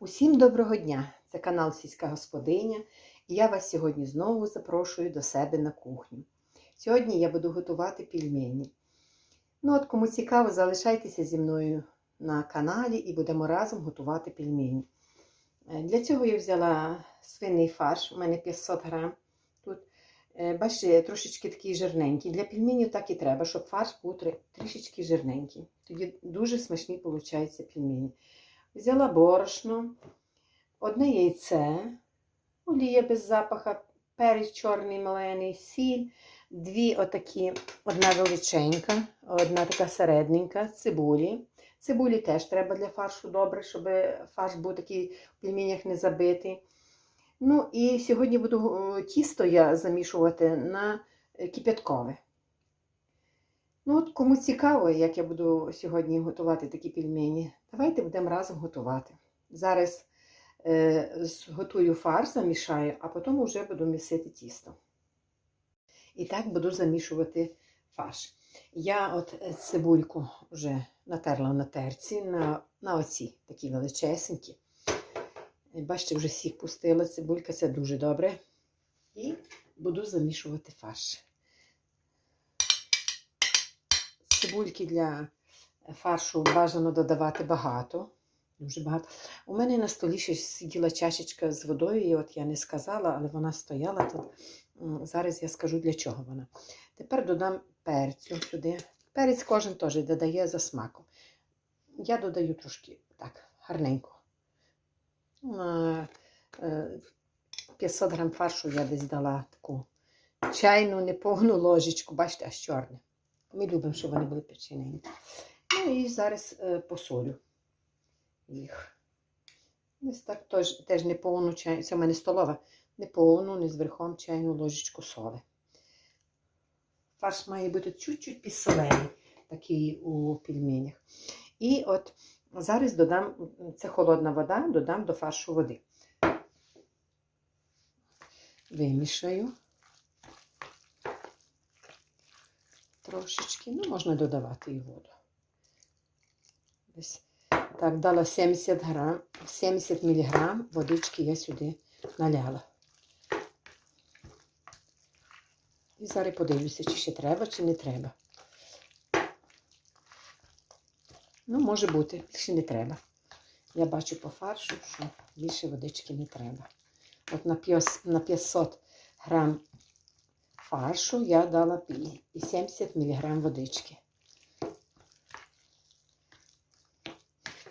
Усім доброго дня! Це канал Сільська Господиня, і я вас сьогодні знову запрошую до себе на кухню. Сьогодні я буду готувати пельмені. Ну от кому цікаво, залишайтеся зі мною на каналі і будемо разом готувати пельмені. Е, Для цього я взяла свиний фарш, у мене 500 грам. Тут, е, бачите, трошечки такий жирненький. Для пельменів так і треба, щоб фарш був трішечки жирненький. Тоді дуже смачні получаються пельмені. Взяла борошно, одне яйце, олія без запаха, перець чорний малений, сіль, дві отакі, одна величенька, одна така середненька, цибулі. Цибулі теж треба для фаршу добре, щоб фарш був такий в пельменях не забитий. Ну і сьогодні буду е, тісто я замішувати на кип'яткове. Ну, от кому цікаво, як я буду сьогодні готувати такі пельмені, давайте будемо разом готувати. Зараз е, зготую фарш, замішаю, а потім вже буду місити тісто. І так буду замішувати фарш. Я от е, цибульку вже натерла на терці, на, на оці такі величесенькі. Бачите, вже сік пустила цибулька, це дуже добре. І буду замішувати фарш. Цибульки для фаршу бажано додавати багато. Дуже багато. У мене на столі ще сиділа чашечка з водою, і от я не сказала, але вона стояла тут. Зараз я скажу, для чого вона. Тепер додам перцю сюди. Перець кожен теж додає за смаком. Я додаю трошки так, гарненько. Е, 500 грам фаршу я десь дала таку чайну, неповну ложечку, бачите, аж чорне. Ми любимо, щоб вони були печененькі. Ну і зараз е, посолю їх. Ось так теж, теж неповну чайну, це в мене столова, неповну, не з верхом чайну ложечку соли. Фарш має бути чуть-чуть підсолений, такий у пельменях. І от зараз додам, це холодна вода, додам до фаршу води. Вимішаю. Трошечки. Ну, можна додавати і воду. Так, дала 70 грам, 70 мг водички я сюди наляла. І зараз подивлюся, чи ще треба, чи не треба. Ну, може бути, більше не треба. Я бачу по фаршу, що більше водички не треба. От на 500 грам фаршу я дала пі- і 70 мг водички.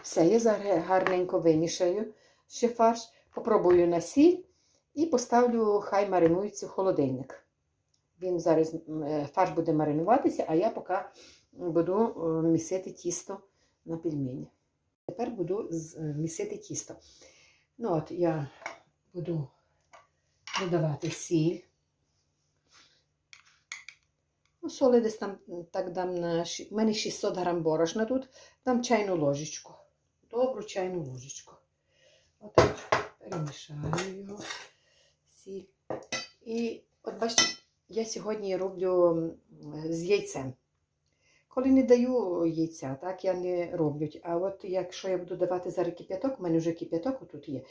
Все, я гарненько вимішаю ще фарш, попробую на сіль і поставлю, хай маринується в холодильник. Він зараз е, фарш буде маринуватися, а я поки буду е, місити тісто на пельмені. Тепер буду е, місити тісто. Ну от я буду додавати сіль. Ну, соли десь там так дам на У мене 600 грам борошна тут, дам чайну ложечку. Добру чайну ложечку. Отак перемішаю його. Сіль. І от бачите, я сьогодні роблю з яйцем. Коли не даю яйця, так я не роблю. А от якщо я буду давати зараз кип'яток, у мене вже кип'яток тут є.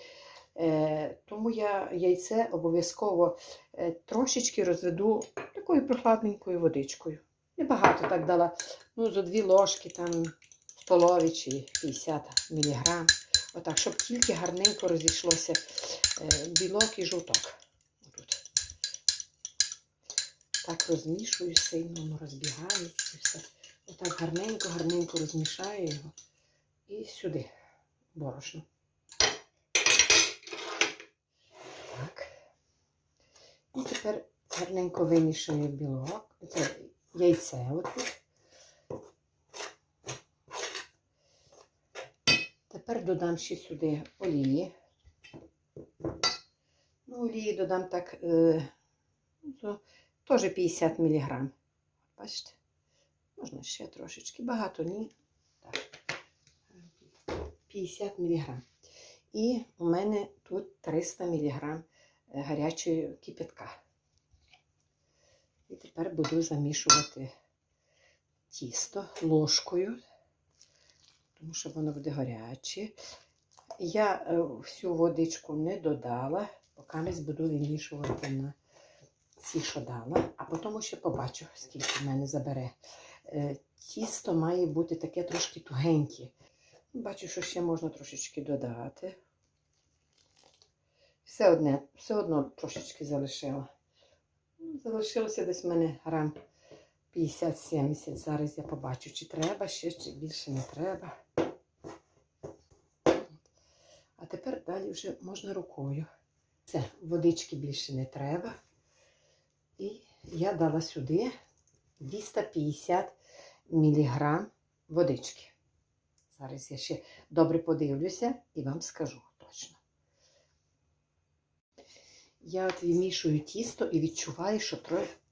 Е, тому я яйце обов'язково е, трошечки розведу такою прохладненькою водичкою. Небагато так дала. Ну, зо дві ложки там столові чи 50 мг. Отак, щоб тільки гарненько розійшлося е, білок і жовток. Отут. Так розмішую сильно, воно розбігається все. Отак гарненько, гарненько розмішаю його. І сюди борошно. І тепер гарненько вимішую білок. Це яйце отут. Тепер додам ще сюди олії. Ну, олії додам так е, ну, теж 50 мг. Бачите? Можна ще трошечки, багато ні. Так. 50 мг. І у мене тут 300 мг гарячої кипятка. І тепер буду замішувати тісто ложкою, тому що воно буде гаряче. Я е, всю водичку не додала, поки не буду вимішувати на ці, що дала, а потім ще побачу, скільки в мене забере. Е, Тісто має бути таке трошки тугеньке. Бачу, що ще можна трошечки додати. Все одне, все одно трошечки залишила. Ну, Залишилося десь в мене грам 50-70. Зараз я побачу, чи треба ще, чи більше не треба. А тепер далі вже можна рукою. Все, водички більше не треба. І я дала сюди 250 мг водички. Зараз я ще добре подивлюся і вам скажу Я от вимішую тісто і відчуваю, що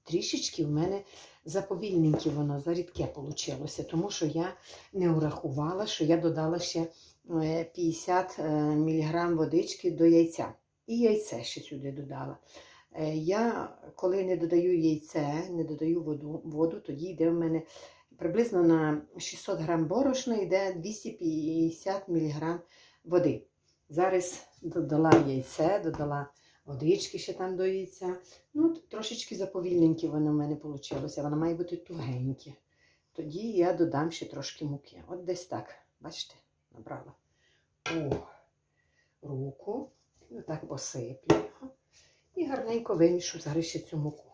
трішечки в мене заповільненьке воно, зарідке вийшло, тому що я не урахувала, що я додала ще е, 50 мг водички до яйця. І яйце ще сюди додала. Е, Я, коли не додаю яйце, не додаю воду, воду тоді йде в мене приблизно на 600 грам борошна йде 250 мг води. Зараз додала яйце, додала водички ще там до яйця. Ну, трошечки заповільненьке воно в мене вийшло. Воно має бути тугеньке. Тоді я додам ще трошки муки. От десь так. Бачите, набрала у руку. Отак посиплю. І гарненько вимішу зараз ще цю муку.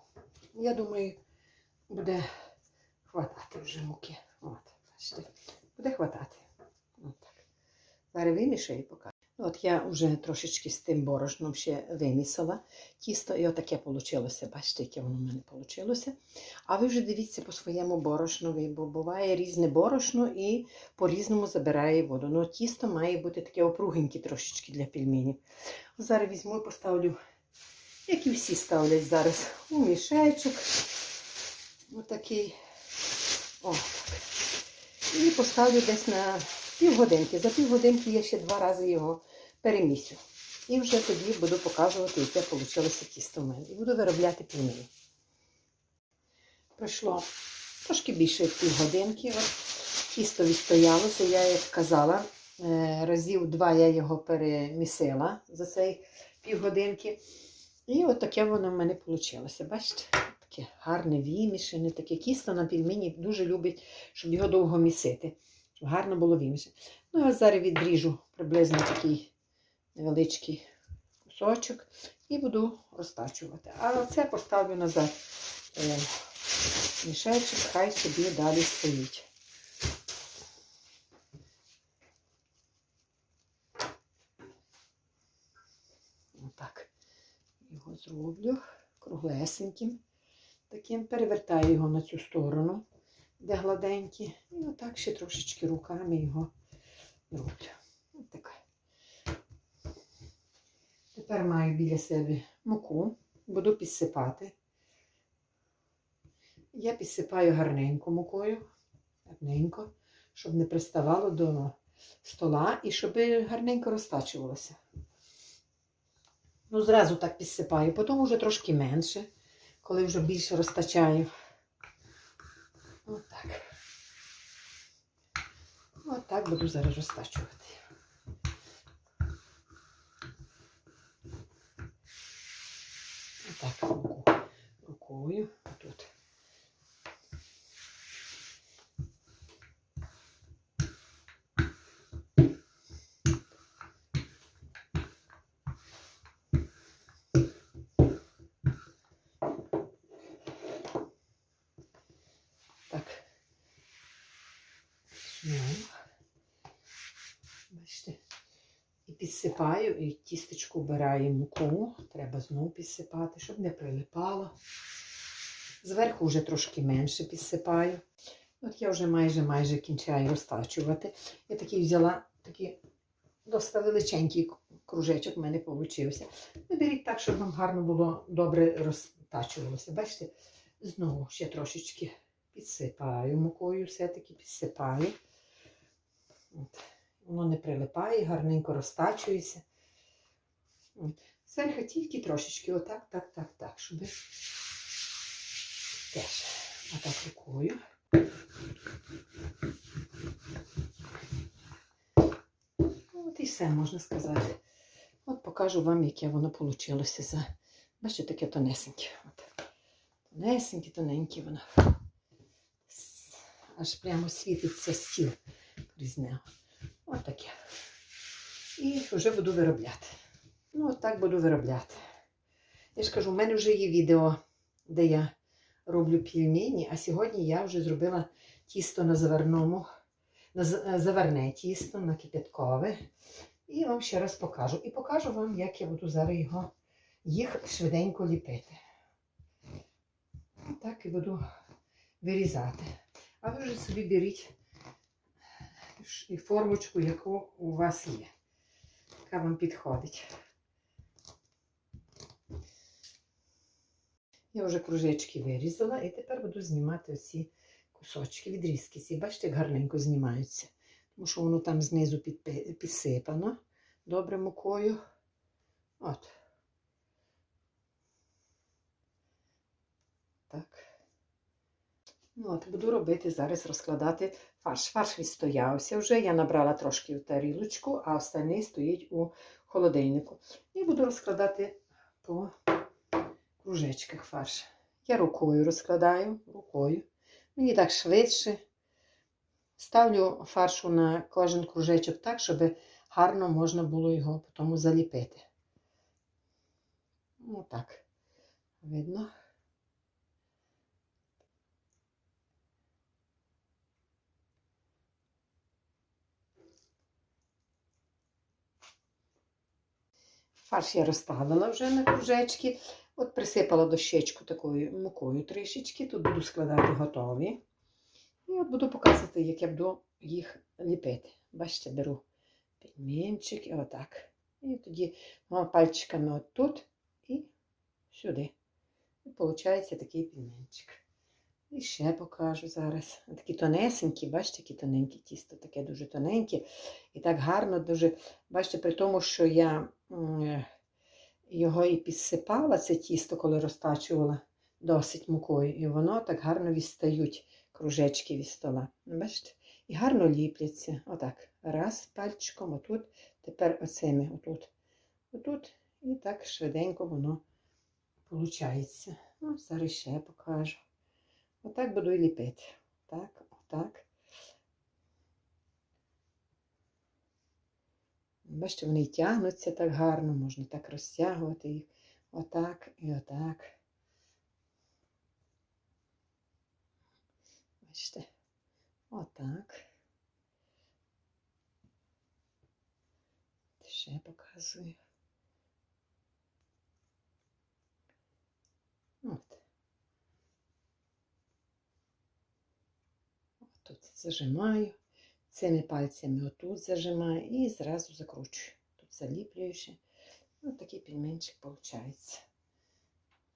Я думаю, буде хватати вже муки. От, бачите, буде хватати. От так. Зараз вимішаю і покажу. От я вже трошечки з тим борошном ще вимісила тісто, і отаке вийшло. Бачите, яке воно в мене вийшло. А ви вже дивіться по своєму борошнові, бо буває різне борошно і по-різному забирає воду. Ну, тісто має бути таке опругеньке трошечки для пельменів. Зараз візьму і поставлю, як і всі ставлять зараз, у мішечок. Отакий. О, так. І поставлю десь на півгодинки. За півгодинки я ще два рази його перемісю. І вже тоді буду показувати, яке вийшло тісто в мене. І буду виробляти пельмені. Пройшло трошки більше півгодинки. Тісто відстоялося, я як казала, е, разів два я його перемісила за цей півгодинки. І от таке воно в мене вийшло. Бачите? Таке гарне вимішане, таке тісто на пельмені дуже любить, щоб його довго місити. Щоб гарно було вимішане. Ну, а зараз відріжу приблизно такий невеличкий кусочок і буду розтачувати. А це поставлю назад е, мішечок, хай собі далі стоїть. Отак. Його зроблю круглесеньким. Таким перевертаю його на цю сторону, де гладенькі. І отак ще трошечки руками його роблю. Ось так. Тепер маю біля себе муку, буду підсипати. Я підсипаю гарненько мукою, гарненько, щоб не приставало до стола і щоб гарненько розтачувалося. Ну, зразу так підсипаю, потім вже трошки менше, коли вже більше розтачаю. Отак. Отак буду зараз розтачувати. Отак рукою тут. Так. Знову. Бачите. І підсипаю, і тістечку вбираю муку. Треба знову підсипати, щоб не прилипало. Зверху вже трошки менше підсипаю. От я вже майже майже кінчаю розтачувати. Я такий взяла такий досить величенький кружечок в мене вийшов. Виберіть так, щоб вам гарно було добре розтачувалося. Бачите? Знову ще трошечки підсипаю мукою, все-таки підсипаю. От. Воно не прилипає, гарненько розтачується. Зверху тільки трошечки, отак, так, так, так, щоб теж отак рукою. От і все можна сказати. От покажу вам, яке воно вийшло. За... Бачите, таке тонесеньке. От. Тонесеньке, тоненьке воно. Аж прямо світиться стіл крізь нього. От таке. І вже буду виробляти. Ну, от так буду виробляти. Я ж кажу, в мене вже є відео, де я роблю пельмені, а сьогодні я вже зробила тісто на заварному, на е, заварне тісто, на кипяткове. І вам ще раз покажу. І покажу вам, як я буду зараз його їх швиденько ліпити. Так і буду вирізати. А ви вже собі беріть і формочку, яку у вас є, яка вам підходить. Я вже кружечки вирізала і тепер буду знімати оці кусочки, відрізки. Ці, бачите, як гарненько знімаються. Тому що воно там знизу підсипано добре мукою. От. Так. Ну, от, буду робити зараз розкладати фарш. Фарш відстоявся вже. Я набрала трошки в тарілочку, а остальний стоїть у холодильнику. І буду розкладати по кружечках фарш. Я рукою розкладаю, рукою. Мені так швидше. Ставлю фаршу на кожен кружечок так, щоб гарно можна було його потім заліпити. Ну так, видно. Фарш я розставила вже на кружечки. От присипала дощечку такою мукою трішечки. Тут буду складати готові. І от буду показувати, як я буду їх ліпити. Бачите, беру пельменчик і отак. І тоді пальчиками отут і сюди. І виходить такий пельменчик. І ще покажу зараз. Такі тонесенькі, бачите, які тоненькі тісто, таке дуже тоненьке. І так гарно, дуже. Бачите, при тому, що я його і підсипала, це тісто, коли розтачувала досить мукою. І воно так гарно відстають кружечки від стола. Бачите? І гарно ліпляться. Отак. Раз пальчиком, отут, тепер оцими, отут, отут. І так швиденько воно виходить. Ну, зараз ще покажу. Отак буду і ліпити. Так, отак. Бачите, вони й тягнуться так гарно, можна так розтягувати їх. Отак і отак. Бачите, отак. Ще показую. От. Тут зажимаю, цими пальцями отут зажимаю і зразу закручую. Тут заліплюю ще. Ось такий пельменчик виходить.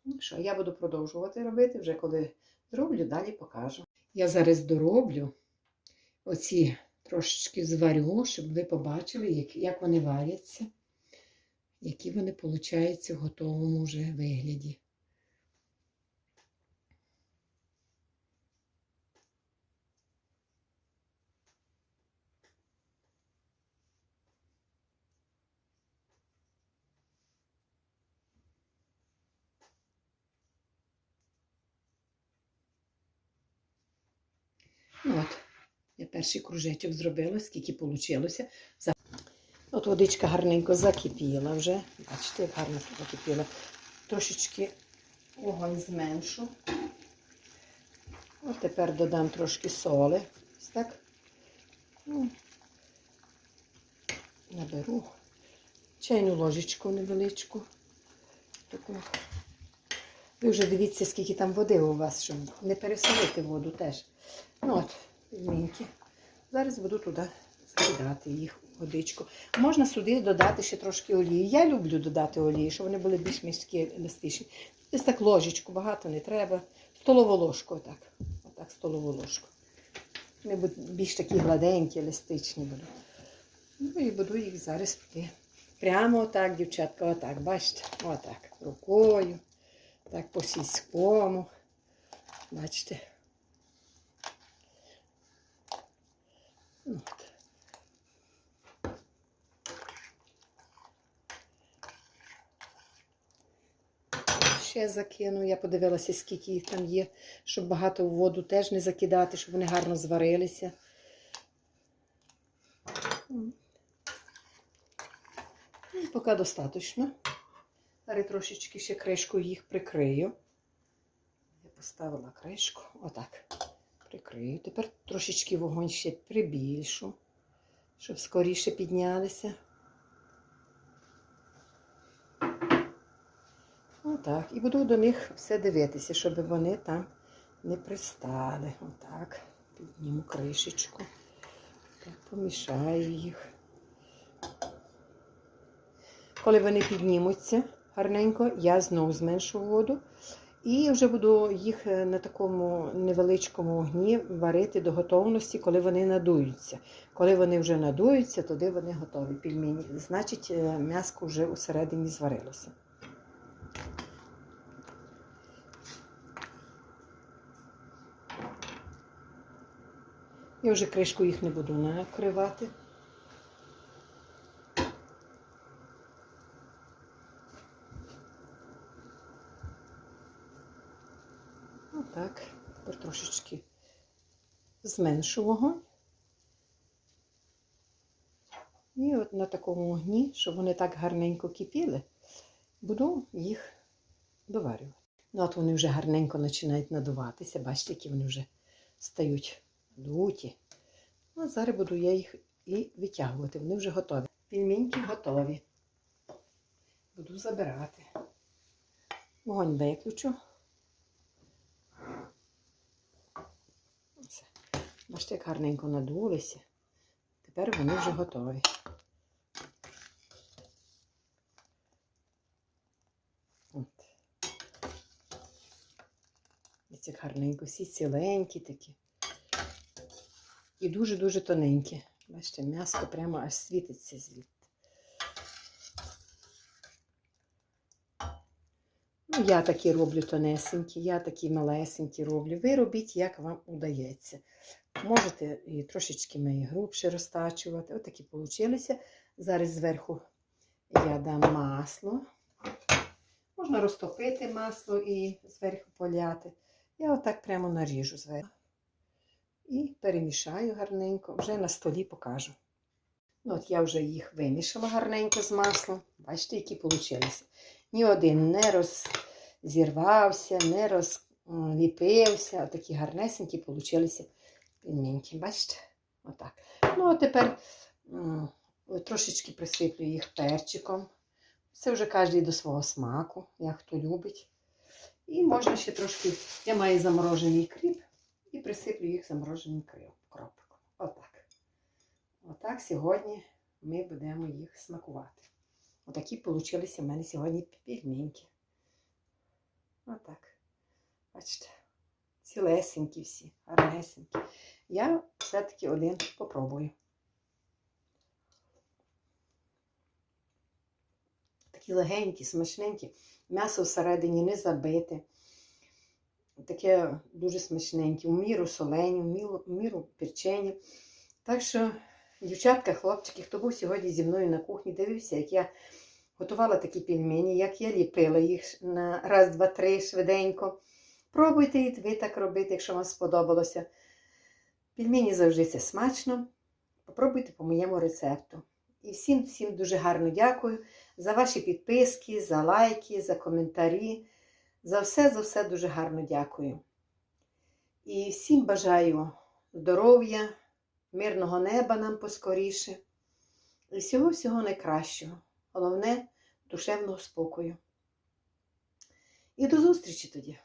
Ну що, я буду продовжувати робити, вже коли зроблю, далі покажу. Я зараз дороблю оці трошечки зварю, щоб ви побачили, як, як вони варяться, які вони получаються в готовому вже вигляді. Ну от, я перший кружечок зробила, скільки вийшло. От водичка гарненько закипіла вже. Бачите, як гарно закипіла. Трошечки вогонь зменшу. От тепер додам трошки соли. Ось так. Ну, наберу чайну ложечку невеличку. Таку. Ви вже дивіться, скільки там води у вас, щоб не пересолити воду теж. Ну от, пельменьки. Зараз буду туди скидати їх водичку. Можна сюди додати ще трошки олії. Я люблю додати олії, щоб вони були більш міські, еластичні. Десь так ложечку, багато не треба. Столову ложку, отак. Отак, столову ложку. Вони більш такі гладенькі, еластичні будуть. Ну і буду їх зараз туди. Прямо отак, дівчатка, отак, бачите? Отак. Рукою. Так по сільському. Бачите. От. Ще закину, я подивилася, скільки їх там є, щоб багато в воду теж не закидати, щоб вони гарно зварилися. Ну, поки достатньо. Зараз трошечки ще кришку їх прикрию. Я поставила кришку. Отак. Прикрию. Тепер трошечки вогонь ще прибільшу, щоб скоріше піднялися. Отак. І буду до них все дивитися, щоб вони там не пристали. Отак. Підніму кришечку. Так, помішаю їх. Коли вони піднімуться гарненько, я знову зменшу воду. І вже буду їх е, на такому невеличкому огні варити до готовності, коли вони надуються. Коли вони вже надуються, тоді вони готові. Пельмені. Значить, е, м'яско вже усередині зварилося. Я вже кришку їх не буду накривати. Отак. Тепер трошечки зменшу вогонь. І от на такому вогні, щоб вони так гарненько кипіли, буду їх доварювати. Ну, от вони вже гарненько починають надуватися. Бачите, які вони вже стають надуті. Ну, а зараз буду я їх і витягувати. Вони вже готові. Пельменьки готові. Буду забирати. Вогонь виключу. Бачите, як гарненько надулися. Тепер вони вже готові. От. Ось як гарненько, всі ціленькі такі. І дуже-дуже тоненькі. Бачите, м'ясо прямо аж світиться звідти. Ну, я такі роблю тонесенькі, я такі малесенькі роблю. Ви робіть, як вам удається. Можете і трошечки мої грубше розтачувати. Отакі получилися. Зараз зверху я дам масло. Можна розтопити масло і зверху поляти. Я отак прямо наріжу зверху. І перемішаю гарненько. Вже на столі покажу. Ну, от я вже їх вимішала гарненько з маслом. Бачите, які вийшли. Ні один не роззірвався, не розліпився. Такі гарнесенькі получилися пельменьки. Бачите? Отак. Ну, а тепер трошечки присиплю їх перчиком. Це вже кожен до свого смаку, як хто любить. І можна ще трошки, я маю заморожений кріп, і присиплю їх замороженим кропиком. Отак. Отак сьогодні ми будемо їх смакувати. Отакі получилися в мене сьогодні пельменьки. Отак. Бачите, цілесенькі всі, гарнесенькі. Я все-таки один попробую. Такі легенькі, смачненькі. М'ясо всередині не забите. Таке дуже смачненьке, в міру солені, в міру, перчені. Так що, дівчатка, хлопчики, хто був сьогодні зі мною на кухні, дивився, як я готувала такі пельмені, як я ліпила їх на раз, два, три швиденько. Пробуйте і ви так робити, якщо вам сподобалося. Пельмені завжди це смачно. Попробуйте по моєму рецепту. І всім всім дуже гарно дякую за ваші підписки, за лайки, за коментарі. За все, за все дуже гарно дякую. І всім бажаю здоров'я, мирного неба нам поскоріше. І всього-всього найкращого. Головне душевного спокою. І до зустрічі тоді!